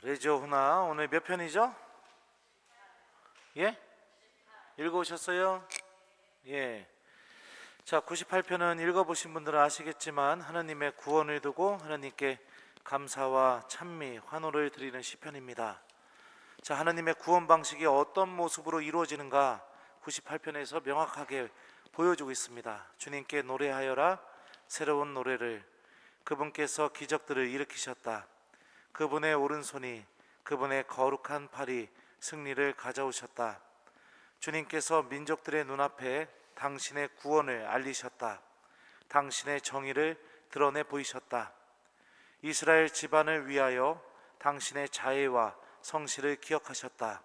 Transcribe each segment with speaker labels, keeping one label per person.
Speaker 1: 자, 레지오 훈아 오늘 몇 편이죠? 예? 읽어오셨어요? 예. 자, 98편은 읽어보신 분들은 아시겠지만 하나님의 구원을 두고 하나님께 감사와 찬미, 환호를 드리는 시편입니다. 자, 하나님의 구원 방식이 어떤 모습으로 이루어지는가 98편에서 명확하게 보여주고 있습니다. 주님께 노래하여라 새로운 노래를 그분께서 기적들을 일으키셨다. 그분의 오른손이 그분의 거룩한 팔이 승리를 가져오셨다. 주님께서 민족들의 눈앞에 당신의 구원을 알리셨다. 당신의 정의를 드러내 보이셨다. 이스라엘 집안을 위하여 당신의 자애와 성실을 기억하셨다.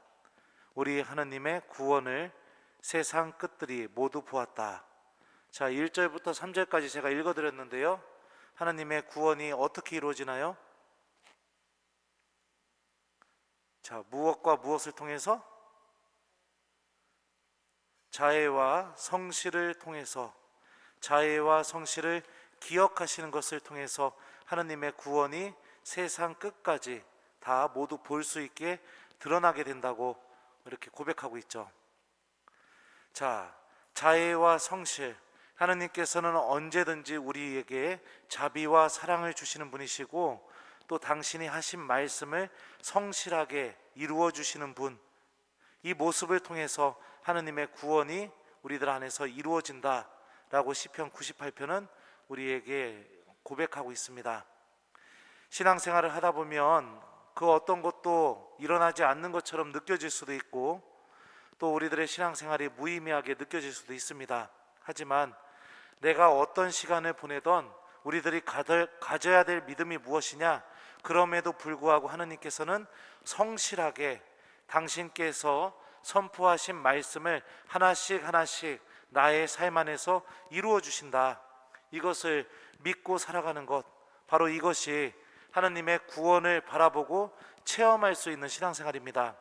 Speaker 1: 우리 하나님의 구원을 세상 끝들이 모두 보았다. 자, 1절부터 3절까지 제가 읽어 드렸는데요. 하나님의 구원이 어떻게 이루어지나요? 자, 무엇과 무엇을 통해서? 자애와 성실을 통해서 자애와 성실을 기억하시는 것을 통해서 하나님의 구원이 세상 끝까지 다 모두 볼 수 있게 드러나게 된다고 이렇게 고백하고 있죠. 자, 자애와 성실 하나님께서는 언제든지 우리에게 자비와 사랑을 주시는 분이시고 또 당신이 하신 말씀을 성실하게 이루어 주시는 분. 이 모습을 통해서 하나님의 구원이 우리들 안에서 이루어진다라고 시편 98편은 우리에게 고백하고 있습니다. 신앙생활을 하다 보면 그 어떤 것도 일어나지 않는 것처럼 느껴질 수도 있고 또 우리들의 신앙생활이 무의미하게 느껴질 수도 있습니다. 하지만 내가 어떤 시간을 보내던 우리들이 가져야 될 믿음이 무엇이냐? 그럼에도 불구하고 하나님께서는 성실하게 당신께서 선포하신 말씀을 하나씩 하나씩 나의 삶 안에서 이루어 주신다. 이것을 믿고 살아가는 것 바로 이것이 하나님의 구원을 바라보고 체험할 수 있는 신앙생활입니다.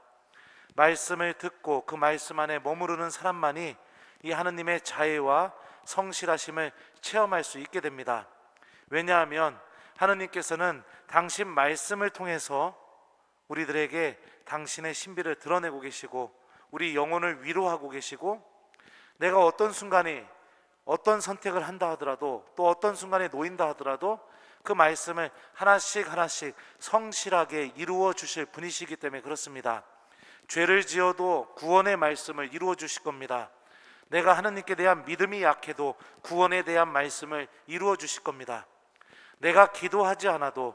Speaker 1: 말씀을 듣고 그 말씀 안에 머무르는 사람만이 이 하나님의 자애와 성실하심을 체험할 수 있게 됩니다. 왜냐하면 하나님께서는 당신 말씀을 통해서 우리들에게 당신의 신비를 드러내고 계시고 우리 영혼을 위로하고 계시고 내가 어떤 순간에 어떤 선택을 한다 하더라도 또 어떤 순간에 놓인다 하더라도 그 말씀을 하나씩 하나씩 성실하게 이루어 주실 분이시기 때문에 그렇습니다. 죄를 지어도 구원의 말씀을 이루어 주실 겁니다. 내가 하나님께 대한 믿음이 약해도 구원에 대한 말씀을 이루어 주실 겁니다. 내가 기도하지 않아도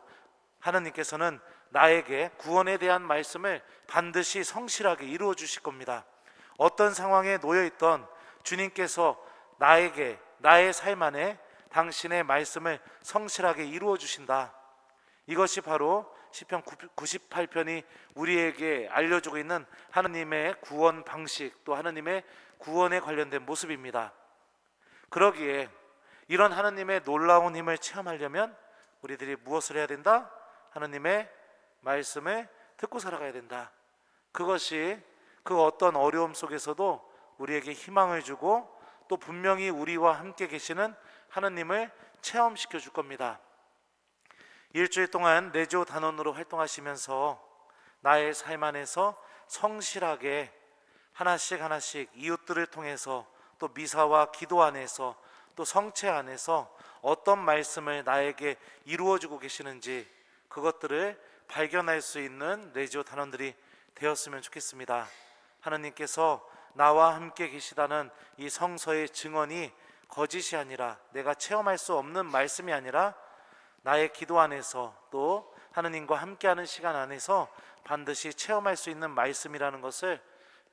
Speaker 1: 하나님께서는 나에게 구원에 대한 말씀을 반드시 성실하게 이루어 주실 겁니다. 어떤 상황에 놓여 있던 주님께서 나에게 나의 삶 안에 당신의 말씀을 성실하게 이루어 주신다. 이것이 바로 시편 98편이 우리에게 알려주고 있는 하나님의 구원 방식 또 하나님의 구원에 관련된 모습입니다. 그러기에 이런 하나님의 놀라운 힘을 체험하려면 우리들이 무엇을 해야 된다? 하나님의 말씀을 듣고 살아가야 된다. 그것이 그 어떤 어려움 속에서도 우리에게 희망을 주고 또 분명히 우리와 함께 계시는 하나님을 체험시켜 줄 겁니다. 일주일 동안 내조 단원으로 활동하시면서 나의 삶 안에서 성실하게 하나씩 하나씩 이웃들을 통해서 또 미사와 기도 안에서 또 성체 안에서 어떤 말씀을 나에게 이루어주고 계시는지 그것들을 발견할 수 있는 레지오 단원들이 되었으면 좋겠습니다. 하나님께서 나와 함께 계시다는 이 성서의 증언이 거짓이 아니라 내가 체험할 수 없는 말씀이 아니라 나의 기도 안에서 또 하느님과 함께하는 시간 안에서 반드시 체험할 수 있는 말씀이라는 것을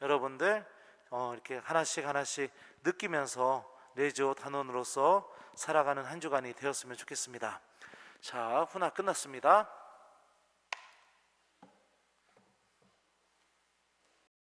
Speaker 1: 여러분들 어, 이렇게 하나씩 하나씩 느끼면서 레지오 단원으로서 살아가는 한 주간이 되었으면 좋겠습니다. 자, 훈화 끝났습니다.